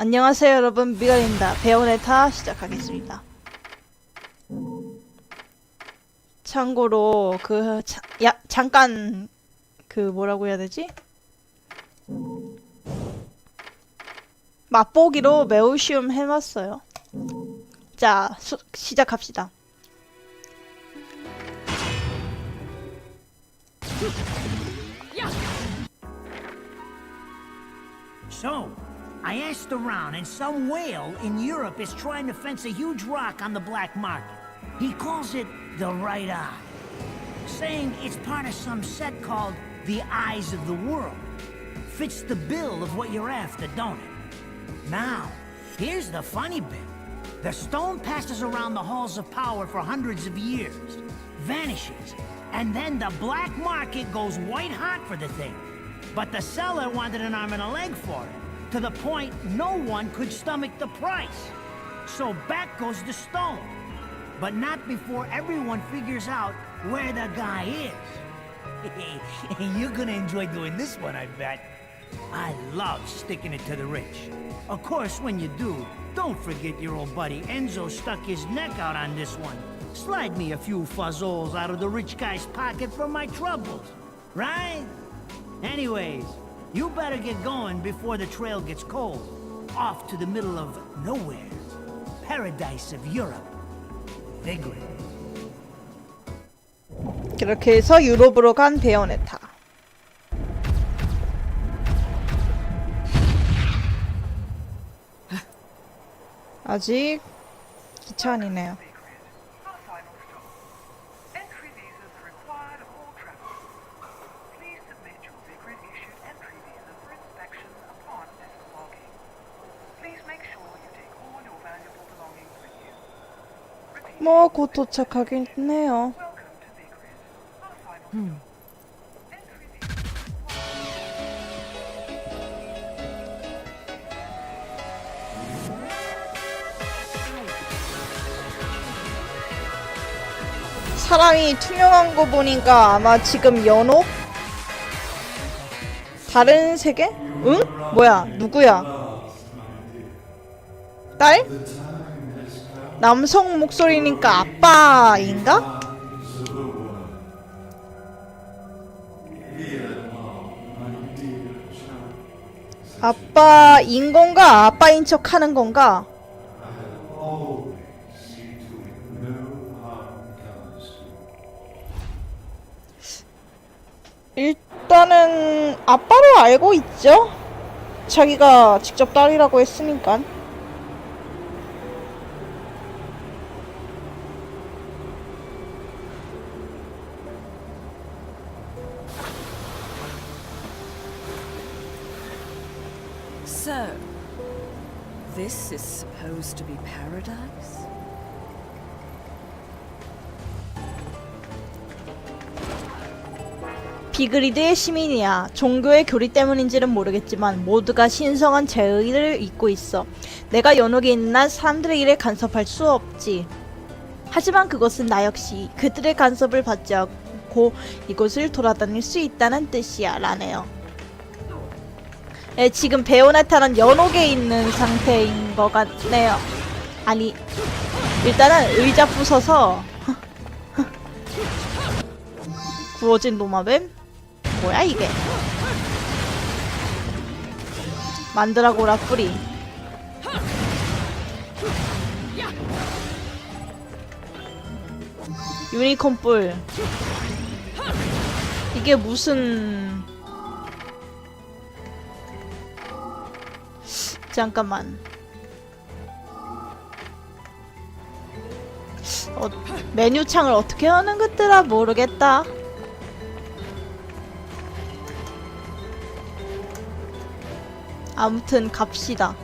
안녕하세요 여러분. 미가입니다. 베오네타 시작하겠습니다. 참고로 그 자, 야, 잠깐 그 뭐라고 해야 되지? 맛보기로 매우 쉬움 해놨어요 자 수, 시작합시다 So, I asked around, and some whale in Europe is trying to fence a huge rock on the black market. He calls it the right eye, saying it's part of some set called the Eyes of the World. Fits the bill of what you're after, don't it? Now, here's the funny bit. The stone passes around the halls of power for hundreds of years, vanishes, and then the black market goes white hot for the thing. But the seller wanted an arm and a leg for it, to the point no one could stomach the price. So back goes the stone. But not before everyone figures out where the guy is. You're gonna enjoy doing this one, I bet. I love sticking it to the rich. Of course, when you do, don't forget your old buddy Enzo stuck his neck out on this one. Slide me a few fuzzoles out of the rich guy's pocket for my troubles. Right? Anyways, you better get going before the trail gets cold. Off to the middle of nowhere. Paradise of Europe. Vigrid. 그렇게 해서 유럽으로 간 베오네타 You. Repeat, 뭐곧 도착하겠네요 welcome 사람이 투명한 거 보니까 아마 지금 연옥? 다른 세계? 응? 뭐야? 누구야? 딸? 남성 목소리니까 아빠인가? 아빠인 건가? 아빠인 척 하는 건가? 일단은 아빠로 알고 있죠? 자기가 직접 딸이라고 했으니까. To be paradise? 비그리드의 시민이야. 종교의 교리 때문인지는 모르겠지만 모두가 신성한 제의를 잊고 있어. 내가 연옥에 있는 한 사람들의 일에 간섭할 수 없지. 하지만 그것은 나 역시 그들의 간섭을 받지 않고 이곳을 돌아다닐 수 있다는 뜻이야. 라네요. 예, 지금 베오나타는 연옥에 있는 상태인 것 같네요. 아니, 일단은 의자 부숴서 구워진 노마뱀? 뭐야 이게? 만드라고라 뿌리. 유니콘 뿔. 이게 무슨 잠깐만. 어, 메뉴 창을 어떻게 하는 것들아 모르겠다. 아무튼 갑시다.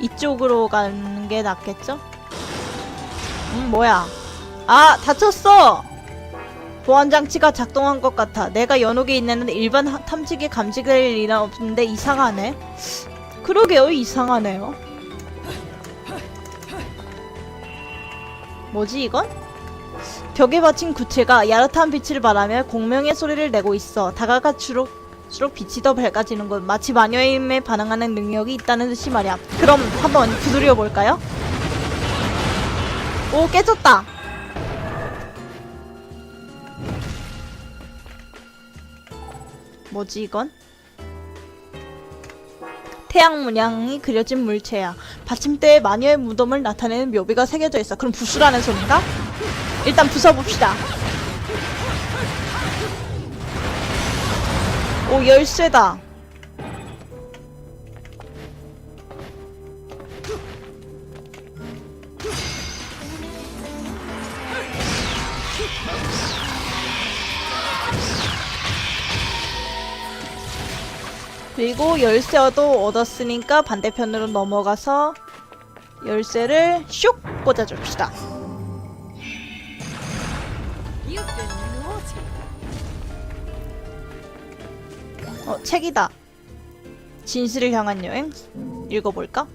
이쪽으로 가는 게 낫겠죠? 음, 뭐야? 아, 다쳤어! 보안 장치가 작동한 것 같아. 내가 연옥에 있는 일반 하- 탐지기 감지될 일은 없는데 이상하네. 그러게요, 이상하네요. 뭐지 이건? 벽에 받친 구체가 야릇한 빛을 발하며 공명의 소리를 내고 있어. 다가갈수록 수록 빛이 더 밝아지는 것. 마치 마녀의 힘에 반응하는 능력이 있다는 듯이 말이야. 그럼 한번 두드려 볼까요? 오 깨졌다. 뭐지 이건? 태양 문양이 그려진 물체야. 받침대에 마녀의 무덤을 나타내는 묘비가 새겨져 있어. 그럼 부수라는 소린가? 일단 부숴봅시다. 오 열쇠다. 그리고 열쇠도 얻었으니까 반대편으로 넘어가서 열쇠를 슉 꽂아줍시다. 어, 책이다. 진실을 향한 여행? 읽어볼까?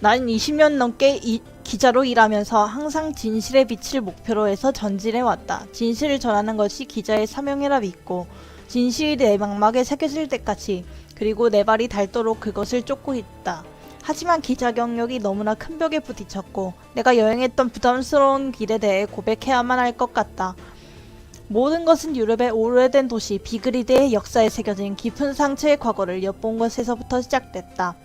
난 20년 넘게 이, 기자로 일하면서 항상 진실의 빛을 목표로 해서 전진해 왔다. 진실을 전하는 것이 기자의 사명이라 믿고 진실이 내 망막에 새겨질 때까지 그리고 내 발이 닳도록 그것을 쫓고 있다. 하지만 기자 경력이 너무나 큰 벽에 부딪혔고 내가 여행했던 부담스러운 길에 대해 고백해야만 할 것 같다. 모든 것은 유럽의 오래된 도시 비그리드의 역사에 새겨진 깊은 상처의 과거를 엿본 것에서부터 시작됐다.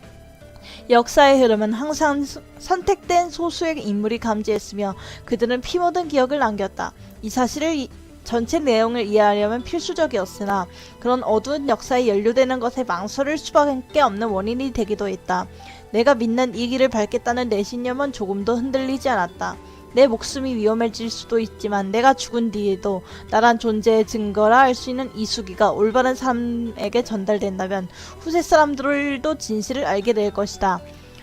역사의 흐름은 항상 수- 선택된 소수의 인물이 감지했으며 그들은 피 묻은 기억을 남겼다. 이 사실을 이- 전체 내용을 이해하려면 필수적이었으나 그런 어두운 역사에 연루되는 것에 망설일 수밖에 없는 원인이 되기도 했다. 내가 믿는 이 길을 밟겠다는 내 신념은 조금도 흔들리지 않았다. 내 목숨이 위험해질 수도 있지만 내가 죽은 뒤에도 나란 존재의 증거라 할 수 있는 이 수기가 올바른 사람에게 전달된다면 후세 사람들도 진실을 알게 될 것이다.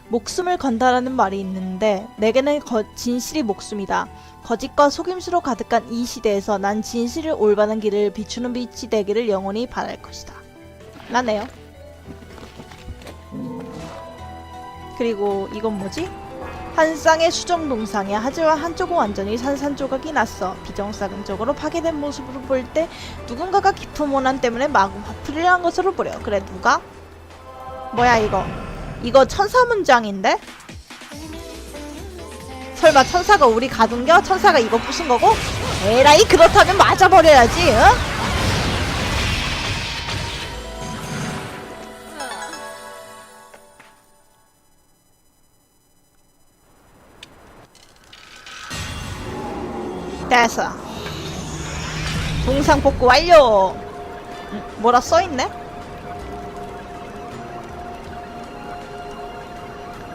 목숨을 건다라는 말이 있는데 내게는 거- 진실이 목숨이다. 거짓과 속임수로 가득한 이 시대에서 난 진실을 올바른 길을 비추는 빛이 되기를 영원히 바랄 것이다. 라네요. 그리고 이건 뭐지? 한 쌍의 수정 동상이야. 하지만 한쪽은 완전히 산산조각이 났어. 비정상적으로 파괴된 모습으로 볼 때 누군가가 깊은 원한 때문에 마구 화풀이를 한 것으로 보여. 그래 누가? 뭐야 이거? 이거 천사 문장인데? 설마 천사가 우리 가둔겨? 천사가 이거 부순 거고? 에라이 그렇다면 맞아버려야지. 응? 됐어. 동상 복구 완료. 음, 뭐라 써있네?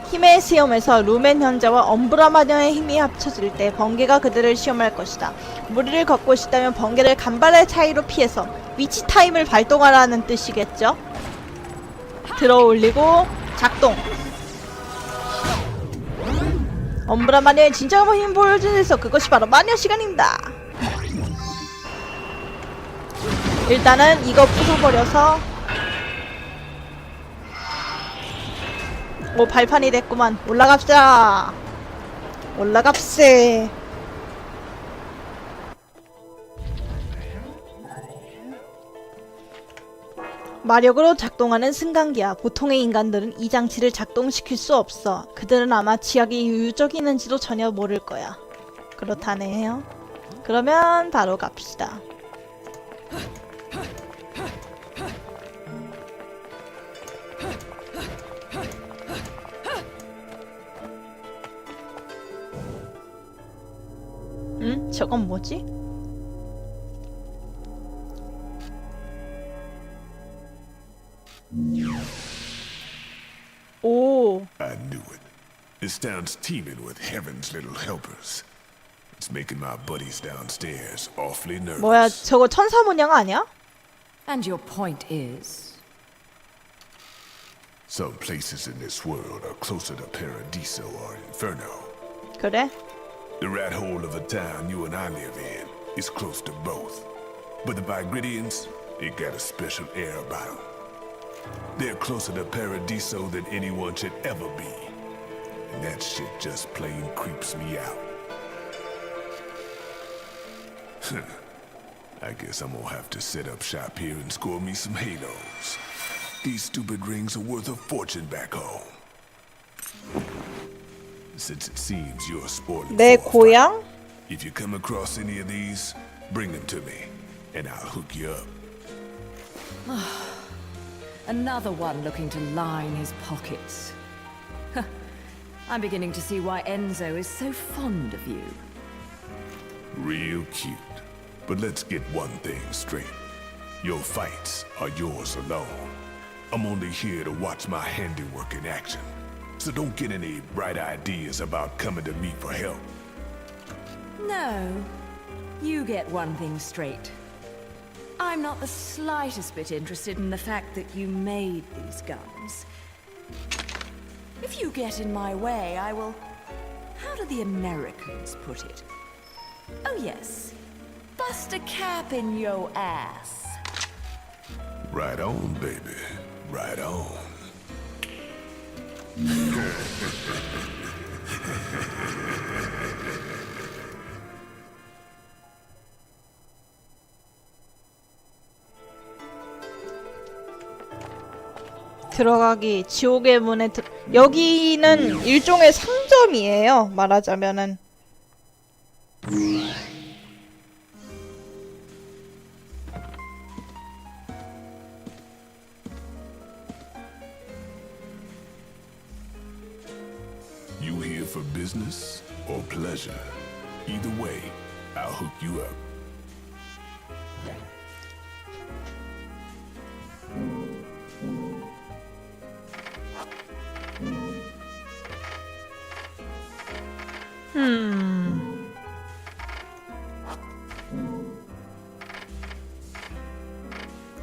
힘의 시험에서 루멘 현자와 엄브라 마녀의 힘이 합쳐질 때 번개가 그들을 시험할 것이다. 무리를 걷고 싶다면 번개를 간발의 차이로 피해서 위치 타임을 발동하라는 뜻이겠죠? 들어 올리고 작동. 엄브라 마녀의 진정한 힘을 보여주면서 그것이 바로 마녀 시간입니다. 일단은 이거 부숴버려서 오 발판이 됐구만. 올라갑시다. 올라갑세 마력으로 작동하는 승강기야 보통의 인간들은 이 장치를 작동시킬 수 없어 그들은 아마 지하기 유유적이는지도 전혀 모를 거야 그렇다네요 그러면 바로 갑시다 응? 저건 뭐지? This town's teeming with heaven's little helpers. It's making my buddies downstairs awfully nervous. 뭐야, 저거 천사 문양 아니야? And your point is? Some places in this world are closer to Paradiso or Inferno. 그래? The rat hole of a town you and I live in is close to both. But the Vigridians, they got a special air about them. They're closer to Paradiso than anyone should ever be. And that shit just plain creeps me out. I guess I'm gonna have to set up shop here and score me some halos. These stupid rings are worth a fortune back home. Since it seems you're spoiling 내 for a fight, 고향? If you come across any of these, bring them to me, and I'll hook you up. Another one looking to line his pockets. I'm beginning to see why Enzo is so fond of you. Real cute. But let's get one thing straight. Your fights are yours alone. I'm only here to watch my handiwork in action. So don't get any bright ideas about coming to me for help. No, you get one thing straight. I'm not the slightest bit interested in the fact that you made these guns. If you get in my way, I will. How do the Americans put it? Oh, yes. Bust a cap in yo ass. Right on, baby. Right on. 들어가기 지옥의 문에 들... 여기는 일종의 상점이에요 말하자면은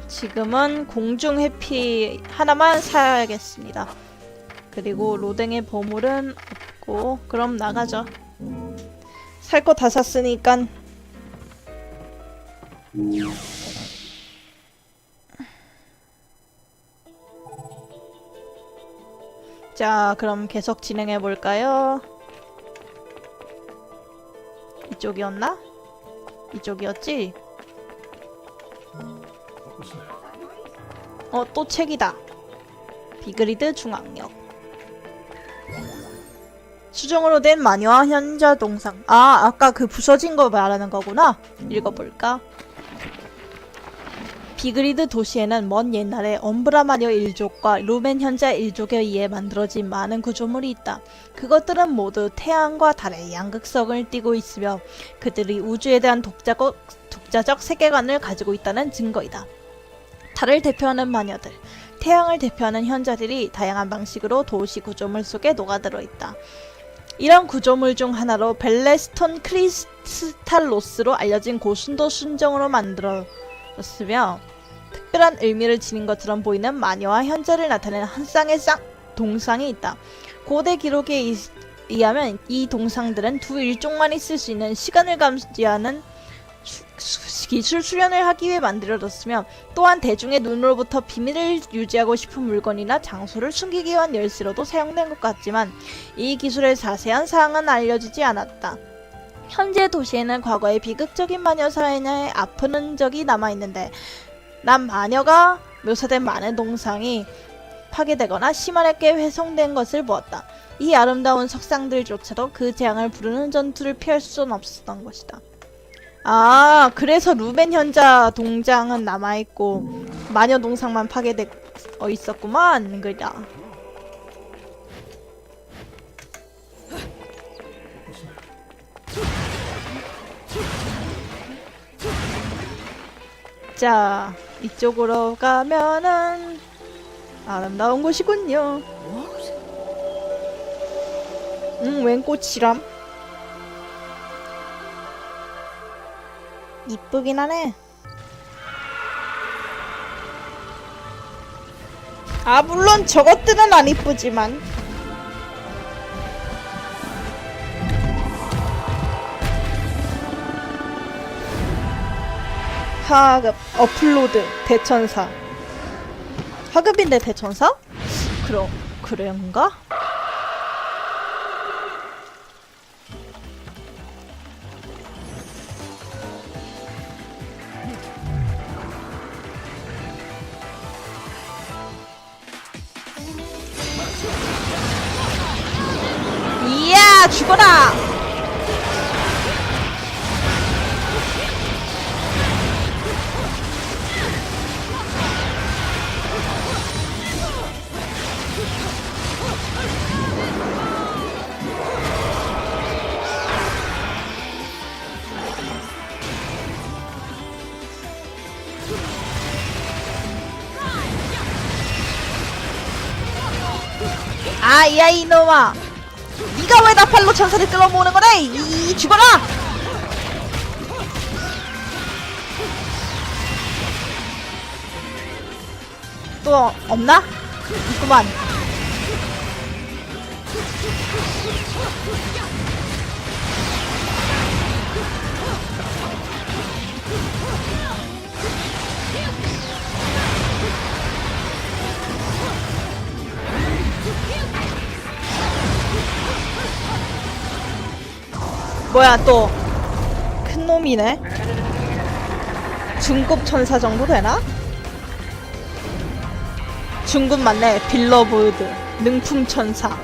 지금은 공중 해피 하나만 사야겠습니다. 그리고 로댕의 보물은 없고 그럼 나가죠. 살 거 다 샀으니깐 자 그럼 계속 진행해 볼까요 이쪽이었나? 이쪽이었지? 어, 또 책이다. 비그리드 중앙역. 수정으로 된 마녀와 현자 동상. 아, 아까 그 부서진 거 말하는 거구나. 읽어볼까? 비그리드 도시에는 먼 옛날에 엄브라 마녀 일족과 루멘 현자 일족에 의해 만들어진 많은 구조물이 있다. 그것들은 모두 태양과 달의 양극성을 띠고 있으며 그들이 우주에 대한 독자적, 독자적 세계관을 가지고 있다는 증거이다. 달을 대표하는 마녀들, 태양을 대표하는 현자들이 다양한 방식으로 도시 구조물 속에 녹아들어 있다. 이런 구조물 중 하나로 벨레스톤 크리스탈로스로 알려진 고순도 순정으로 만들어 졌으며 특별한 의미를 지닌 것처럼 보이는 마녀와 현자를 나타내는 한 쌍의 쌍 동상이 있다. 고대 기록에 의- 의하면 이 동상들은 두 일종만이 쓸수 있는 시간을 감지하는 수- 수- 기술 수련을 하기 위해 만들어졌으며 또한 대중의 눈으로부터 비밀을 유지하고 싶은 물건이나 장소를 숨기기 위한 열쇠로도 사용된 것 같지만 이 기술의 자세한 사항은 알려지지 않았다. 현재 도시에는 과거의 비극적인 마녀 사회의 아픈 흔적이 남아있는데 난 마녀가 묘사된 많은 동상이 파괴되거나 심하게 훼손된 것을 보았다. 이 아름다운 석상들조차도 그 재앙을 부르는 전투를 피할 수는 없었던 것이다. 아, 그래서 루벤 현자 동장은 남아있고 마녀 동상만 파괴돼 어 있었구만. 그자. 자, 이쪽으로 가면은 아름다운 곳이군요. 응, 웬 꽃이람? 이쁘긴 하네. 아, 물론 저것들은 안 이쁘지만. 하급 업로드 대천사 하급인데 대천사? 그럼 그런가? 놈아 네가 왜 나팔로 천사를 끌어모으는 이, 이 죽어라 또 없나? 있구만 뭐야 또. 큰 놈이네. 중급 천사 정도 되나? 중급 맞네. 빌러보드. 능품 천사.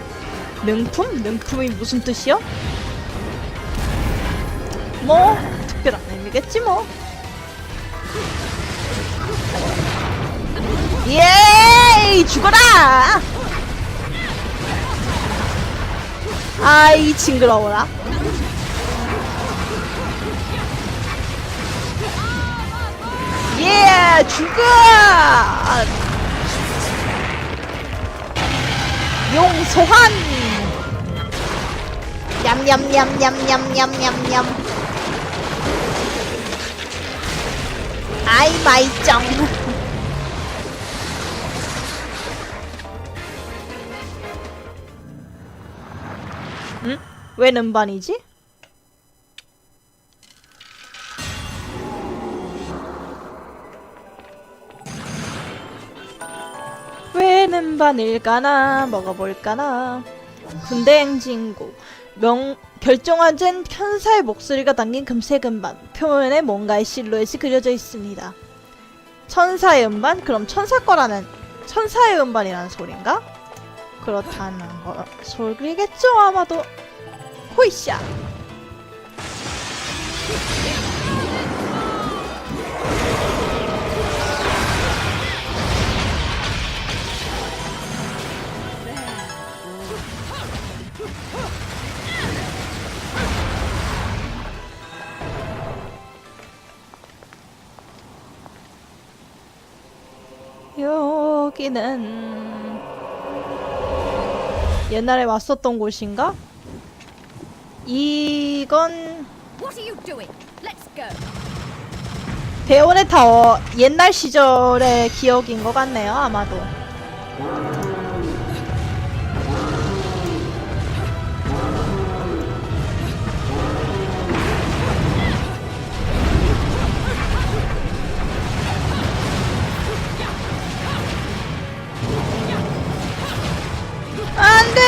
능품? 능품이 무슨 뜻이요? 뭐 특별한 의미겠지 뭐. 예이 죽어라! 아이 징그러워라 예 죽어 용소환 냠냠냠냠냠냠냠냠 아이 마이짱 응? 왜 는반이지? 왜 는반일까나 먹어볼까나 군대 행진구 명 결정화된 편사의 목소리가 담긴 금색 음반 표면에 뭔가의 실루엣이 그려져 있습니다. 천사의 음반? 그럼 천사 거라는 천사의 음반이라는 소린가? 그렇다는 거 소리겠죠 아마도 호이샤 여기는 옛날에 왔었던 곳인가? 이건. 대원의 타워 옛날 시절의 기억인 것 같네요 아마도 Ande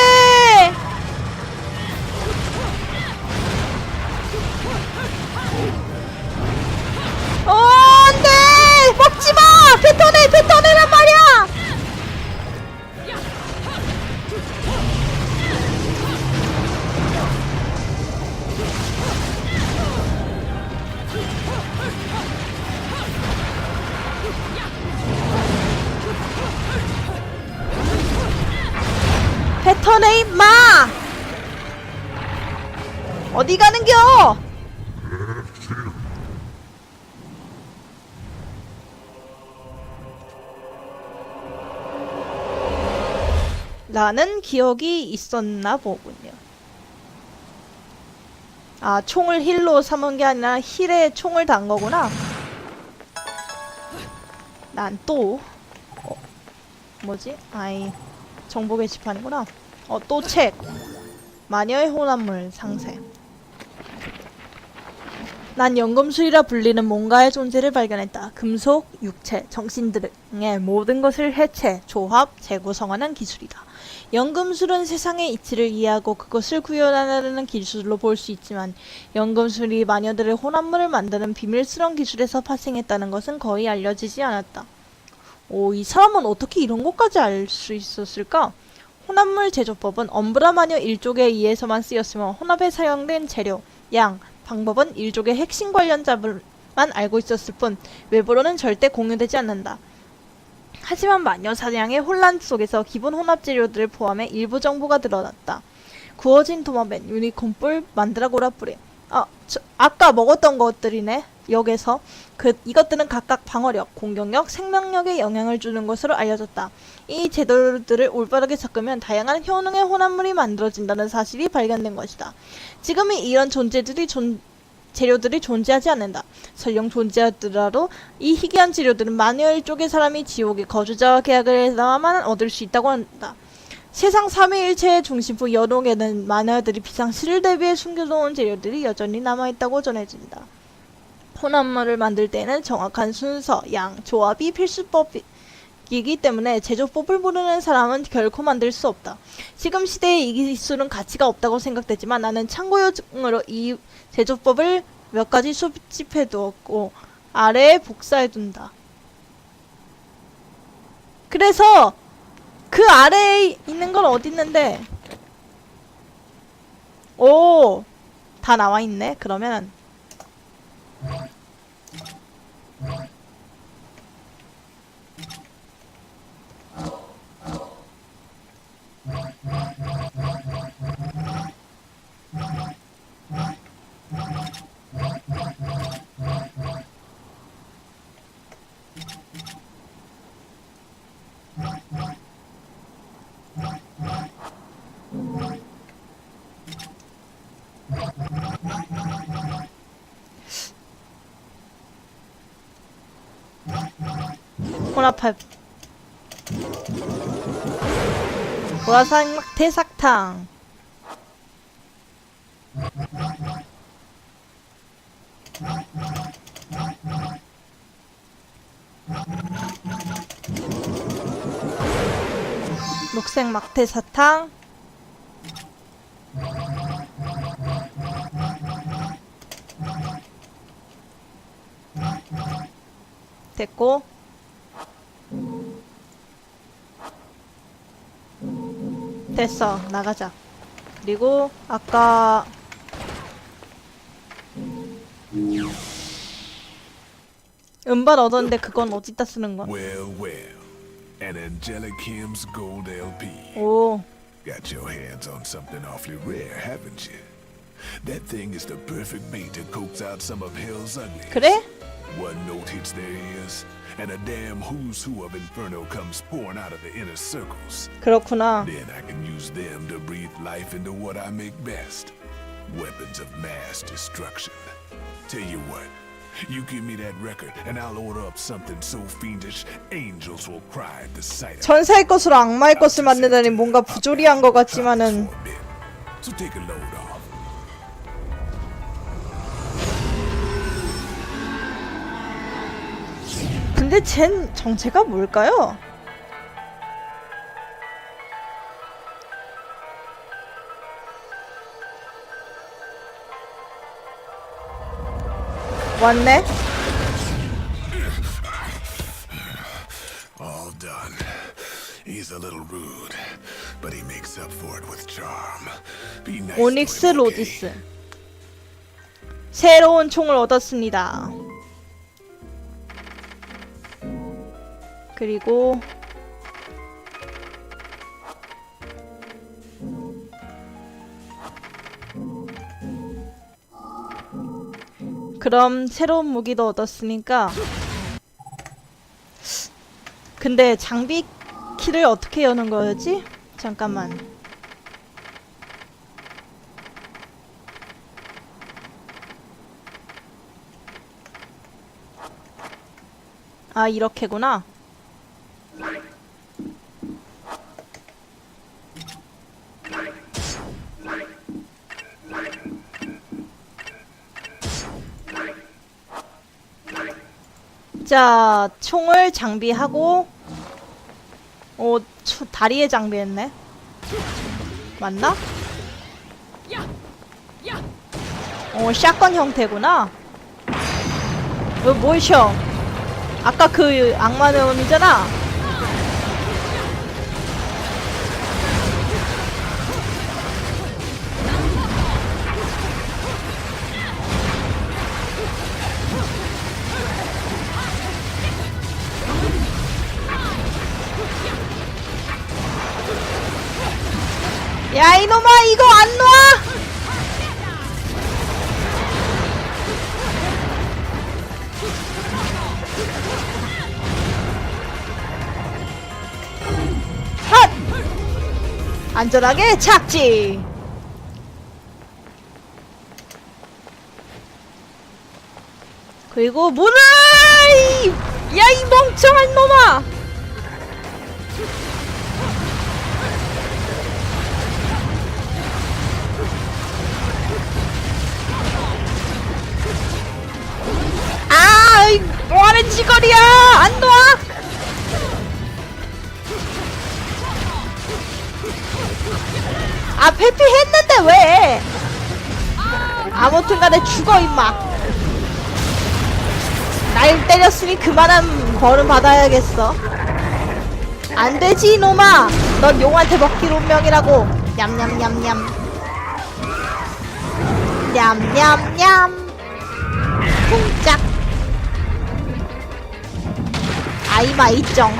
라는 기억이 있었나 보군요. 아, 총을 힐로 삼은 게 아니라 힐에 총을 단 거구나. 난 또, 어, 뭐지? 아이, 정보 게시판이구나. 어, 또 책. 마녀의 혼합물 상세. 난 연금술이라 불리는 뭔가의 존재를 발견했다. 금속, 육체, 정신 등의 모든 것을 해체, 조합, 재구성하는 기술이다. 연금술은 세상의 이치를 이해하고 그것을 구현하려는 기술로 볼 수 있지만 연금술이 마녀들의 혼합물을 만드는 비밀스러운 기술에서 파생했다는 것은 거의 알려지지 않았다. 오, 이 사람은 어떻게 이런 것까지 알 수 있었을까? 혼합물 제조법은 엄브라 마녀 일족에 의해서만 쓰였으며 혼합에 사용된 재료, 양, 방법은 일족의 핵심 관련자만 알고 있었을 뿐 외부로는 절대 공유되지 않는다. 하지만 마녀 사냥의 혼란 속에서 기본 혼합 재료들을 포함해 일부 정보가 드러났다. 구워진 도마뱀, 유니콘 뿔, 만드라고라 뿌리. 아, 저, 아까 먹었던 것들이네. 역에서 그 이것들은 각각 방어력, 공격력, 생명력에 영향을 주는 것으로 알려졌다. 이 재료들을 올바르게 섞으면 다양한 효능의 혼합물이 만들어진다는 사실이 발견된 것이다. 지금이 이런 존재들이 존 재료들이 존재하지 않는다. 설령 존재하더라도 이 희귀한 재료들은 마녀일 쪽의 사람이 지옥의 거주자와 계약을 해야만 얻을 수 있다고 한다. 세상 삼위일체의 중심부 연옥에는 마녀들이 비상시를 대비해 숨겨놓은 재료들이 여전히 남아있다고 전해진다. 혼합물을 만들 때는 정확한 순서, 양, 조합이 필수법이 기 때문에 제조법을 모르는 사람은 결코 만들 수 없다. 지금 시대에 이 기술은 가치가 없다고 생각되지만 나는 참고용으로 이 제조법을 몇 가지 수집해 두었고 아래에 복사해 둔다. 그래서 그 아래에 있는 건 어디 있는데? 오, 다 나와 있네. 그러면 혼합할 보라색 대삭탕. 녹색 막대 사탕. 됐고 됐어 나가자 그리고 아까 음반 얻었는데 그건 어디다 쓰는 거야? Well, well. An Angelic Kim's Gold LP. 오 Got your hands on something awfully rare, haven't you? That thing is the perfect bait to coax out some of hell's uglies. 그래? One note hits their ears, and a damn who's who of Inferno comes pouring out of the inner circles. 그렇구나 Then I can use them to breathe life into what I make best weapons of mass destruction. Tell you what, you give me that record, and I'll order up something so fiendish, angels will cry at the sight of it. 전사의 것으로 악마의 것을 만들다니 뭔가 부조리한 것 같지만은 For a bit. So take a load off. 근데 쟨 정체가 뭘까요? 왔네? All done. He's a little rude, but he makes up for it with charm. Be nice 오닉스? 로디스 새로운 총을 얻었습니다 그리고 그럼 새로운 무기도 얻었으니까 근데 장비 키를 어떻게 여는 거였지? 잠깐만 아 이렇게구나 자, 총을 장비하고 어, 초, 다리에 장비했네. 맞나? 어, 샷건 형태구나. 어, 뭐이셔? 아까 그 악마 놈이잖아. 야 이놈아 이거 안 놔! 핫! 안전하게 착지! 그리고 문을! 야 이 멍청한 놈아! 뭐하는 짓거리야! 안 놔! 아, 회피 했는데 왜? 아무튼 간에 죽어 임마. 날 때렸으니 그만한 벌은 받아야겠어. 안 되지 이놈아. 넌 용한테 먹기로 운명이라고. 냠냠냠냠. 냠냠냠. 이마 이정.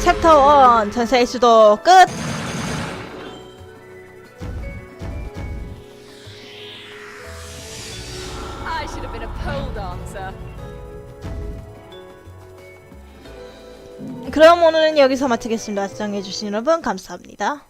챕터 1 전사의 수도 끝 그럼 오늘은 여기서 마치겠습니다. 시청해주신 여러분 감사합니다.